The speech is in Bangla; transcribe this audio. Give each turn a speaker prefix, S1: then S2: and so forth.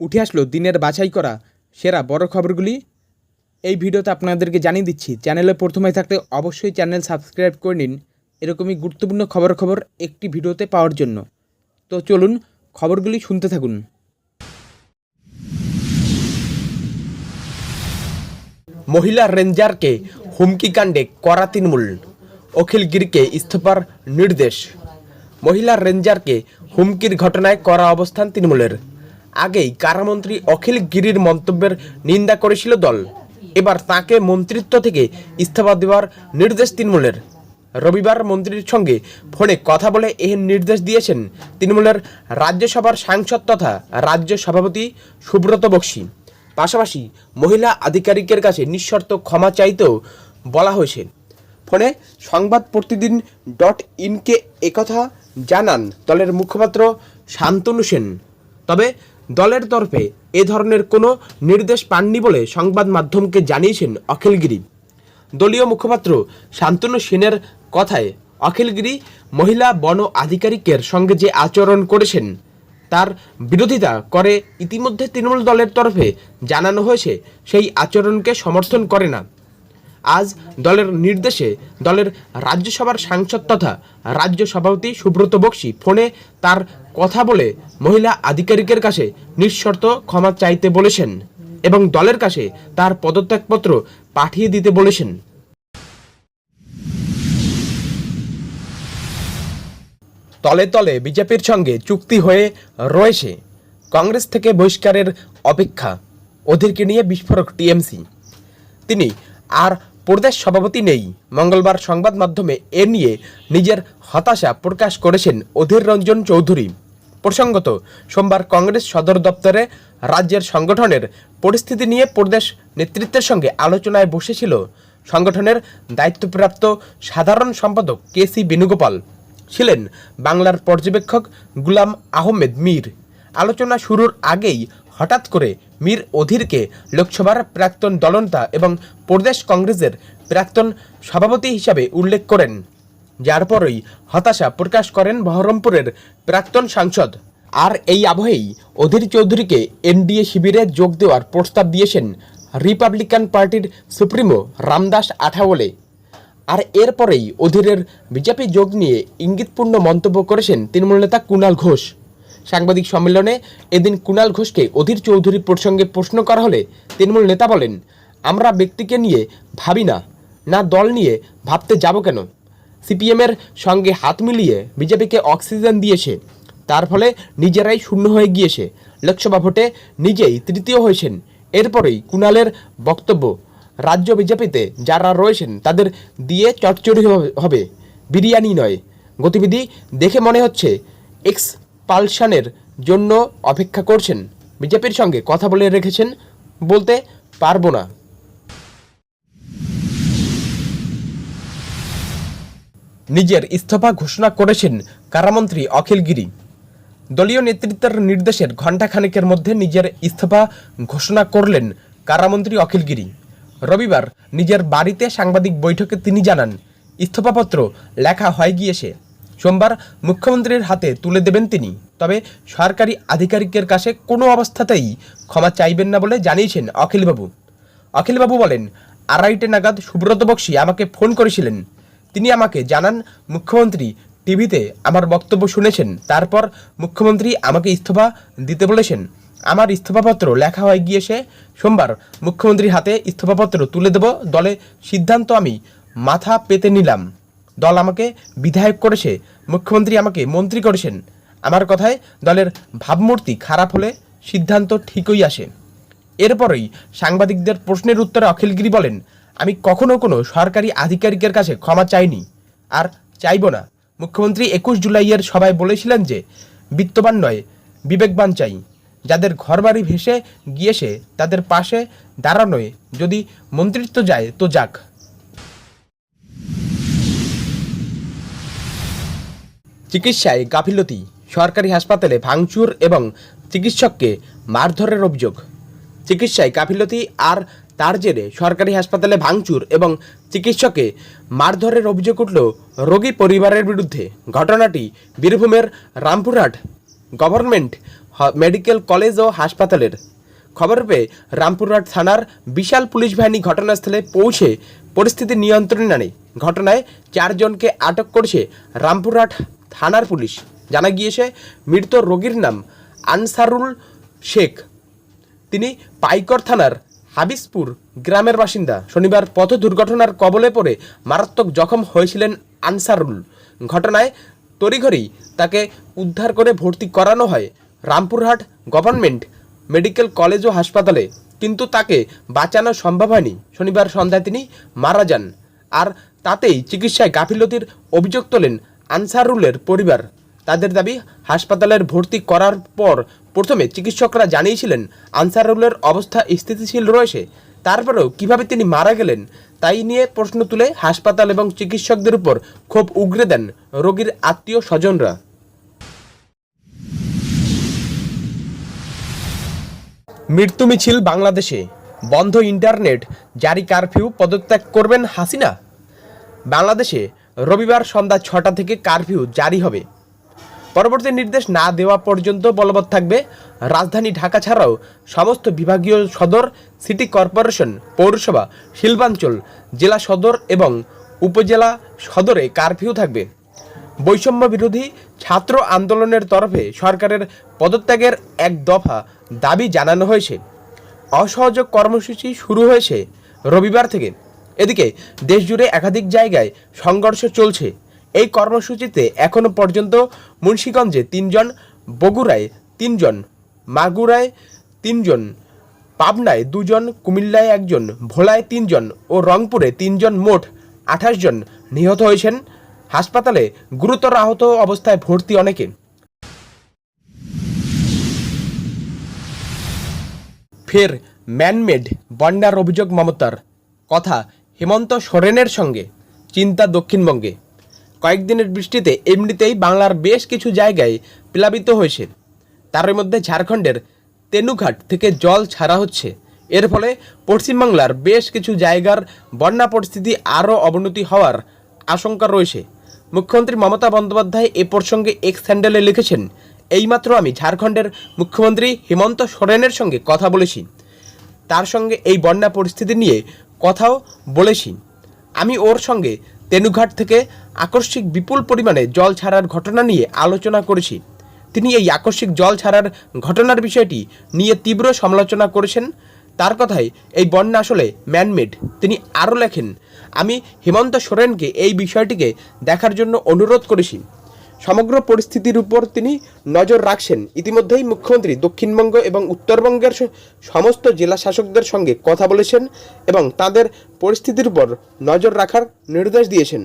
S1: উঠে আসলো দিনের বাছাই করা সেরা বড় খবরগুলি। এই ভিডিওতে আপনাদেরকে জানিয়ে দিচ্ছি, চ্যানেলে প্রথমে থাকতে অবশ্যই চ্যানেল সাবস্ক্রাইব করে নিন। এরকমই গুরুত্বপূর্ণ খবর খবর একটি ভিডিওতে পাওয়ার জন্য। তো চলুন খবরগুলি শুনতে থাকুন।
S2: মহিলা রেঞ্জারকে হুমকি কাণ্ডে করা তৃণমূল। অখিল গিরিকে ইস্তফার নির্দেশ। মহিলা রেঞ্জারকে হুমকির ঘটনায় করা অবস্থান তৃণমূলের। আগেই কারামন্ত্রী অখিল গিরির মন্তব্যের নিন্দা করেছিল দল। এবার তাকে মন্ত্রিত্ব থেকে ইস্তফা দেওয়ার নির্দেশ তৃণমূলের। রবিবার মন্ত্রীর সঙ্গে ফোনে কথা বলে এই নির্দেশ দিয়েছেন তৃণমূলের রাজ্যসভার সাংসদ তথা রাজ্য সভাপতি সুব্রত বক্সী। পাশাপাশি মহিলা আধিকারিকের কাছে নিঃশর্ত ক্ষমা চাইতেও বলা হয়েছে। ফোনে সংবাদ প্রতিদিন ডট ইনকে একথা জানান দলের মুখপাত্র শান্তনু সেন। তবে দলের তরফে এ ধরনের কোনো নির্দেশ পাননি বলে সংবাদ মাধ্যমকে জানিয়েছেন অখিলগিরি দলীয় মুখপাত্র শান্তনু সেনের কথায় অখিলগিরি মহিলা বন আধিকারিকের সঙ্গে যে আচরণ করেছেন, তার বিরোধিতা করে ইতিমধ্যে তৃণমূল দলের তরফে জানানো হয়েছে, সেই আচরণকে সমর্থন করে না। আজ দলের নির্দেশে দলের রাজ্যসভার সাংসদ তথা রাজ্য সভাপতি সুব্রত বক্সী ফোনে তার কথা বলে মহিলা আধিকারিকের কাছে নিঃশর্ত ক্ষমা চাইতে বলেছেন এবং দলের কাছে তার পদত্যাগপত্র পাঠিয়ে দিতে বলেছেন। তলে তলে বিজেপির সঙ্গে চুক্তি হয়ে রয়েছে কংগ্রেস থেকে বহিষ্কারের অপেক্ষা। অধীরকে নিয়ে বিস্ফোরক টিএমসি। তিনি আর প্রদেশ সভাপতি নেই। মঙ্গলবার সংবাদ মাধ্যমে এ নিয়ে নিজের হতাশা প্রকাশ করেছেন অধীর রঞ্জন চৌধুরী। প্রসঙ্গত, সোমবার কংগ্রেস সদর দপ্তরে রাজ্যের সংগঠনের পরিস্থিতি নিয়ে প্রদেশ নেতৃত্বের সঙ্গে আলোচনায় বসেছিল সংগঠনের দায়িত্বপ্রাপ্ত সাধারণ সম্পাদক কে সি বেণুগোপাল। ছিলেন বাংলার পর্যবেক্ষক গুলাম আহমেদ মীর। আলোচনা শুরুর আগেই হঠাৎ করে মীর অধীরকে লোকসভার প্রাক্তন দলনেতা এবং প্রদেশ কংগ্রেসের প্রাক্তন সভাপতি হিসাবে উল্লেখ করেন। যার পরই হতাশা প্রকাশ করেন বহরমপুরের প্রাক্তন সাংসদ। আর এই আবহেই অধীর চৌধুরীকে এনডিএ শিবিরে যোগ দেওয়ার প্রস্তাব দিয়েছেন রিপাবলিকান পার্টির সুপ্রিমো রামদাস আঠাওলে। আর এরপরেই অধীরের বিজেপি যোগ নিয়ে ইঙ্গিতপূর্ণ মন্তব্য করেছেন তৃণমূল নেতা কুণাল ঘোষ। সাংবাদিক সম্মেলনে এদিন কুণাল ঘোষকে অধীর চৌধুরী প্রসঙ্গে প্রশ্ন করা হলে তৃণমূল নেতা বলেন, আমরা ব্যক্তিকে নিয়ে ভাবি না না দল নিয়ে ভাবতে যাব কেন? সিপিএমের সঙ্গে হাত মিলিয়ে বিজেপিকে অক্সিজেন দিয়েছে, তার ফলে নিজেরাই শূন্য হয়ে গিয়েছে, লোকসভা ভোটে নিজেই তৃতীয় হয়েছেন। এরপরেই কুণালের বক্তব্য, রাজ্য বিজেপিতে যারা রয়েছেন তাদের দিয়ে চটচড়ি হবে- বিরিয়ানি নয়। গতিবিধি দেখে মনে হচ্ছে এক্সপালশনের জন্য অপেক্ষা করছেন। বিজেপির সঙ্গে কথা বলে রেখেছেন, বলতে পারব না। নিজের ইস্তফা ঘোষণা করেছেন কারামন্ত্রী অখিল গিরি। দলীয় নেতৃত্বের নির্দেশের ঘণ্টাখানেকের মধ্যে নিজের ইস্তফা ঘোষণা করলেন কারামন্ত্রী অখিল গিরি। রবিবার নিজের বাড়িতে সাংবাদিক বৈঠকে তিনি জানান, ইস্তফাপত্র লেখা হয়ে গিয়েছে। সোমবার মুখ্যমন্ত্রীর হাতে তুলে দেবেন তিনি। তবে সরকারি আধিকারিকের কাছে কোনো অবস্থাতেই ক্ষমা চাইবেন না বলে জানিয়েছেন অখিলবাবু। অখিলবাবু বলেন, আড়াইটে নাগাদ সুব্রত বক্সী আমাকে ফোন করেছিলেন। তিনি আমাকে জানান, মুখ্যমন্ত্রী, টিভিতে আমার বক্তব্য শুনেছেন। তারপর মুখ্যমন্ত্রী আমাকে ইস্তফা দিতে বলেছেন। আমার ইস্তফাপত্র লেখা হয়ে গিয়েছে। সোমবার মুখ্যমন্ত্রীর হাতে ইস্তফাপত্র তুলে দেব। দলে সিদ্ধান্ত আমি মাথা পেতে নিলাম। দল আমাকে বিধায়ক করেছে, মুখ্যমন্ত্রী আমাকে মন্ত্রী করেছেন। আমার কথায় দলের ভাবমূর্তি খারাপ হলে সিদ্ধান্ত ঠিকই আসে। এরপরেই সাংবাদিকদের প্রশ্নের উত্তরে অখিলগিরি বলেন, আমি কখনো কোনো সরকারি আধিকারিকের কাছে ক্ষমা চাইনি আর চাইব না। মুখ্যমন্ত্রী একুশ জুলাইয়ের সভায় বলেছিলেন যে, বিত্তবান নয়, বিবেকবান চাই। যাদের ঘরবাড়ি ভেসে গিয়েছে, তাদের পাশে দাঁড়ানোয় যদি মন্ত্রিত্ব যায়, তো যাক। চিকিৎসায় গাফিলতি, সরকারি হাসপাতালে ভাঙচুর এবং চিকিৎসককে মারধরের অভিযোগ। চিকিৎসায় গাফিলতি আর তার জেরে সরকারি হাসপাতালে ভাঙচুর এবং চিকিৎসকে মারধরের অভিযোগ উঠল রোগী পরিবারের বিরুদ্ধে। ঘটনাটি বীরভূমের রামপুরহাট গভর্নমেন্ট মেডিকেল কলেজ ও হাসপাতালের। খবর পেয়ে রামপুরহাট থানার বিশাল পুলিশ বাহিনী ঘটনাস্থলে পৌঁছে পরিস্থিতি নিয়ন্ত্রণে আনে। ঘটনায় চারজনকে আটক করছে রামপুরহাট থানার পুলিশ। জানা গিয়েছে, মৃত রোগীর নাম আনসারুল শেখ। তিনি পাইকর থানার হাবিসপুর গ্রামের বাসিন্দা। শনিবার পথ দুর্ঘটনার কবলে পড়ে মারাত্মক জখম হয়েছিলেন আনসারুল। ঘটনায় তড়িঘড়ি তাকে উদ্ধার করে ভর্তি করানো হয় রামপুরহাট গভর্নমেন্ট মেডিকেল কলেজ ও হাসপাতালে। কিন্তু তাকে বাঁচানো সম্ভব হয়নি। শনিবার সন্ধ্যায় তিনি মারা যান। আর তাতেই চিকিৎসায় গাফিলতির অভিযোগ তোলেন আনসারুলের পরিবার। তাদের দাবি, হাসপাতালের ভর্তি করার পর প্রথমে চিকিৎসকরা জানিয়েছিলেন, আনসারুলের অবস্থা স্থিতিশীল রয়েছে। তারপরেও কীভাবে তিনি মারা গেলেন, তাই নিয়ে প্রশ্ন তুলে হাসপাতাল এবং চিকিৎসকদের উপর ক্ষোভ উগরে দেন রোগীর আত্মীয় স্বজনরা। মৃত্যু মিছিল বাংলাদেশে। বন্ধ ইন্টারনেট, জারি কারফিউ, পদত্যাগ করবেন হাসিনা? বাংলাদেশে রবিবার সন্ধ্যা ছটা থেকে কারফিউ জারি হবে। পরবর্তী নির্দেশ না দেওয়া পর্যন্ত বলবৎ থাকবে। রাজধানী ঢাকা ছাড়াও সমস্ত বিভাগীয় সদর, সিটি কর্পোরেশন, পৌরসভা, শিল্পাঞ্চল, জেলা সদর এবং উপজেলা সদরে কারফিউ থাকবে। বৈষম্য বিরোধী ছাত্র আন্দোলনের তরফে সরকারের পদত্যাগের এক দফা দাবি জানানো হয়েছে। অসহযোগ কর্মসূচি শুরু হয়েছে রবিবার থেকে। এদিকে দেশজুড়ে একাধিক জায়গায় সংঘর্ষ চলছে। এই কর্মসূচিতে এখনও পর্যন্ত মুন্সীগঞ্জে তিনজন, বগুড়ায় তিনজন, মাগুরায় তিনজন, পাবনায় দুজন, কুমিল্লায় একজন, ভোলায় তিনজন ও রংপুরে তিনজন মোট আঠাশ জন নিহত হয়েছেন। হাসপাতালে গুরুতর আহত অবস্থায় ভর্তি অনেকে। ফের ম্যানমেড বন্যার অভিযোগ মমতার। কথা হেমন্ত সোরেনের সঙ্গে, চিন্তা দক্ষিণবঙ্গে। কয়েকদিনের বৃষ্টিতে এমনিতেই বাংলার বেশ কিছু জায়গায় প্লাবিত হয়েছে। তার মধ্যে ঝাড়খণ্ডের তেনুঘাট থেকে জল ছাড়া হচ্ছে। এর ফলে পশ্চিমবাংলার বেশ কিছু জায়গার বন্যা পরিস্থিতি আরও অবনতি হওয়ার আশঙ্কা রয়েছে। মুখ্যমন্ত্রী মমতা বন্দ্যোপাধ্যায় এ প্রসঙ্গে এক্স হ্যান্ডেলে লিখেছেন, এইমাত্র আমি ঝাড়খণ্ডের মুখ্যমন্ত্রী হেমন্ত সোরেনের সঙ্গে কথা বলেছি। তার সঙ্গে এই বন্যা পরিস্থিতি নিয়ে কথাও বলেছি। আমি ওর সঙ্গে তেনুঘাট থেকে আকস্মিক বিপুল পরিমাণে জল ছাড়ার ঘটনা নিয়ে আলোচনা করেছি। তিনি এই আকস্মিক জল ছাড়ার ঘটনার বিষয়টি নিয়ে তীব্র সমালোচনা করেছেন। তার কথায় এই বন্যা আসলে ম্যানমেড। তিনি আরও লেখেন, আমি হেমন্ত সোরেনকে এই বিষয়টিকে দেখার জন্য অনুরোধ করেছি। সমগ্র পরিস্থিতির উপর তিনি নজর রাখছেন। ইতিমধ্যেই মুখ্যমন্ত্রী দক্ষিণবঙ্গ এবং উত্তরবঙ্গের সমস্ত জেলা শাসকদের সঙ্গে কথা বলেছেন এবং তাদের পরিস্থিতির উপর নজর রাখার নির্দেশ দিয়েছেন।